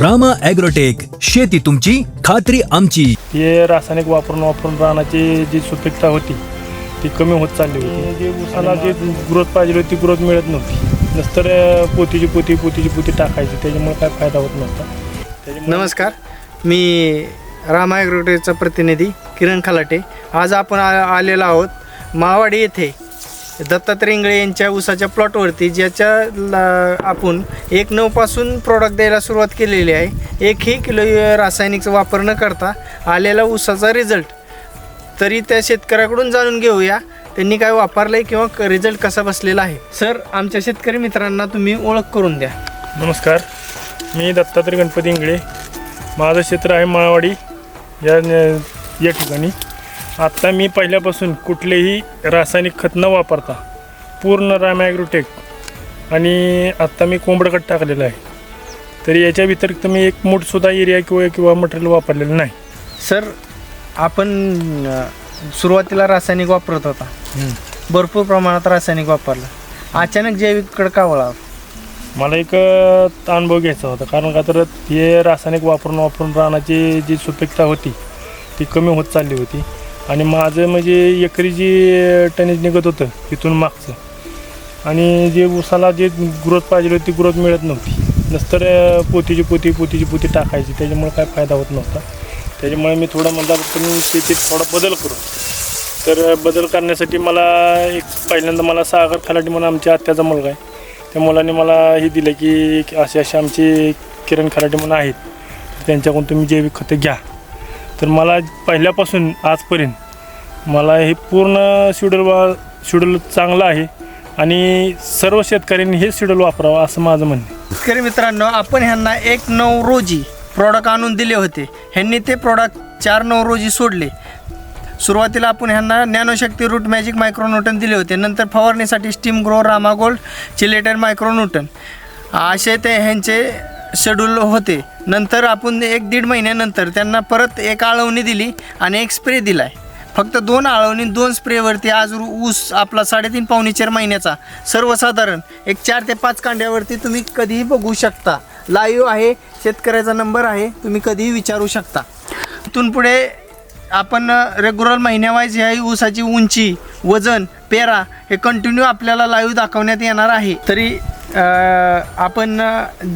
Rama agrotech शेती तुमची खात्री आमची. हे रासायनिक वापरून वापरून रानाची जी सुपीकता होती ती कमी होत चालली होती. जी उसाला जी ग्रोथ पाहिजे होती ती ग्रोथ मिळत नव्हती. नसतर पोतीची पोती पोतीची पोती टाकायची त्याच्यामुळे काय फायदा होत नव्हता. नमस्कार. मी राम ॲग्रोटेकचा प्रतिनिधी किरण खलाटे. आज आपण आ आलेलो आहोत माळवाडी येथे. दत्तात्रय इंगळे यांच्या ऊसाच्या प्लॉटवरती ज्याच्या ला- आपण एक नऊपासून प्रॉडक्ट द्यायला सुरुवात केलेली आहे. एकही किलो रासायनिकचा वापर न करता आलेला ऊसाचा रिझल्ट तरी त्या शेतकऱ्याकडून जाणून घेऊया त्यांनी काय वापरलं आहे किंवा रिझल्ट कसा बसलेला आहे. सर आमच्या शेतकरी मित्रांना तुम्ही ओळख करून द्या. नमस्कार. मी दत्तात्रय गणपती इंगळे. माझं क्षेत्र आहे माळवाडी या या ठिकाणी. आत्ता मी पहिल्यापासून कुठलेही रासायनिक खत न वापरता पूर्ण राम ॲग्रोटेक आणि आत्ता मी कोंबडखत टाकलेलं आहे. तरी याच्या व्यतिरिक्त मी एक मूठसुद्धा एरिया किंवा किंवा मटेरियल वापरलेलं नाही. सर आपण अ, सुरुवातीला रासायनिक वापरत होता. भरपूर प्रमाणात रासायनिक वापरलं. अचानक जैविककडे का वळा मला एक अ, अनुभव घ्यायचा होता. कारण का तर हे रासायनिक वापरून वापरून रानाची जी सुपीकता होती ती कमी होत चालली होती. आणि माझं म्हणजे एकरी जी टनेज निघत होतं तिथून मागचं. आणि जे उसाला जे ग्रोथ पाहिजे होती ती ग्रोथ मिळत नव्हती. नसतर पोतीची पोती पोतीची पोती टाकायची. त्याच्यामुळे काय फायदा होत नव्हता. त्याच्यामुळे मी थोडं म्हणलं तुम्ही शेतीत थोडा बदल करू. तर बदल करण्यासाठी मला एक पहिल्यांदा मला सागर खलाटी म्हणून आमच्या आत्याचा मुलगा आहे. त्या मुलाने मला हे दिलं की असे असे आमचे किरण खराटे म्हणून आहेत. त्यांच्याकडून तुम्ही जैविक खतं घ्या. तर मला पहिल्यापासून आजपर्यंत मला हे पूर्ण शेड्यूल वा शेड्यूल चांगलं आहे आणि सर्व शेतकऱ्यांनी हे शेड्यूल वापरावं असं माझं म्हणणं आहे. शेतकरी मित्रांनो आपण ह्यांना एक नऊ रोजी प्रॉडक्ट आणून दिले होते. ह्यांनी ते प्रॉडक्ट चार नऊ रोजी सोडले. सुरुवातीला आपण ह्यांना नॅनोशक्ती रूट मॅजिक मायक्रोन्यूटन दिले होते. नंतर फवारणीसाठी steam grow Rama gold chelated micronutrient. असे ते ह्यांचे शेड्यूल होते. नंतर आपण एक दीड महिन्यानंतर त्यांना परत एक आळवणी दिली आणि एक स्प्रे दिला आहे फक्त दोन आळवणी दोन स्प्रेवरती आज ऊस आपला साडेतीन पावणे चार महिन्याचा. सर्वसाधारण एक चार ते पाच कांड्यावरती तुम्ही कधीही बघू शकता. लाईव्ह आहे शेतकऱ्याचा नंबर आहे तुम्ही कधीही विचारू शकता. इथून पुढे आपण रेग्युलर महिन्यावाईज ह्या ऊसाची उंची वजन पेरा हे कंटिन्यू आपल्याला लाईव्ह दाखवण्यात येणार आहे. तरी आपण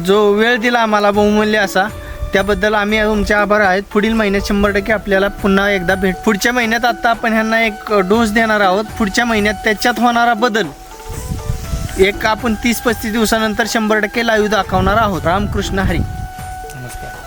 जो वेळ दिला आम्हाला बहुमूल्य असा त्याबद्दल आम्ही तुमचे आभार आहेत. पुढील महिन्यात शंभर टक्के आपल्याला पुन्हा एकदा भेट पुढच्या महिन्यात आत्ता आपण ह्यांना एक डोस देणार आहोत. पुढच्या महिन्यात त्याच्यात होणारा बदल. एक आपण तीस पस्तीस दिवसानंतर शंभर टक्के लाईव्ह दाखवणार आहोत. रामकृष्ण हरी. नमस्कार.